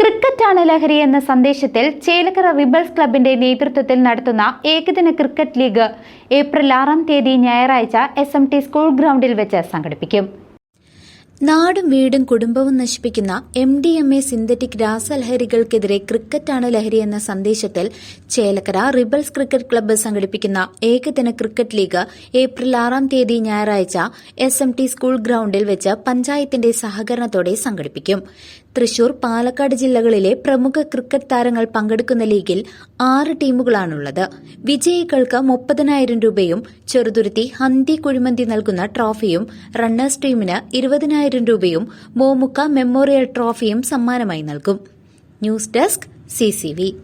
ക്രിക്കറ്റാണ് ലഹരി എന്ന സന്ദേശത്തിൽ ചേലക്കര റിബൽസ് ക്ലബിന്റെ നേതൃത്വത്തിൽ നടത്തുന്ന ഏകദിന ക്രിക്കറ്റ് ലീഗ് ഏപ്രിൽ ആറാം തീയതി ഞായറാഴ്ച എസ് എം ടി സ്കൂൾ ഗ്രൗണ്ടിൽ വെച്ച് സംഘടിപ്പിക്കും. നാടും വീടും കുടുംബവും നശിപ്പിക്കുന്ന M D M A synthetic രാസലഹരികൾക്കെതിരെ ക്രിക്കറ്റാണ് ലഹരി എന്ന സന്ദേശത്തിൽ ചേലക്കര റിബൽസ് ക്രിക്കറ്റ് ക്ലബ്ബ് സംഘടിപ്പിക്കുന്ന ഏകദിന ക്രിക്കറ്റ് ലീഗ് ഏപ്രിൽ ആറാം തീയതി ഞായറാഴ്ച എസ് എം ടി സ്കൂൾ ഗ്രൌണ്ടിൽ വെച്ച് പഞ്ചായത്തിന്റെ സഹകരണത്തോടെ സംഘടിപ്പിക്കും. തൃശൂർ പാലക്കാട് ജില്ലകളിലെ പ്രമുഖ ക്രിക്കറ്റ് താരങ്ങൾ പങ്കെടുക്കുന്ന ലീഗിൽ ആറ് ടീമുകളാണുള്ളത്. വിജയികൾക്ക് മുപ്പതിനായിരം രൂപയും ചെറുതുരുത്തി ഹന്തി കുഴിമന്തി നൽകുന്ന ട്രോഫിയും റണ്ണേഴ്സ് ടീമിന് ഇരുപതിനായിരം രൂപയും മോമുക്ക മെമ്മോറിയൽ ട്രോഫിയും സമ്മാനമായി നൽകും. News desk CCV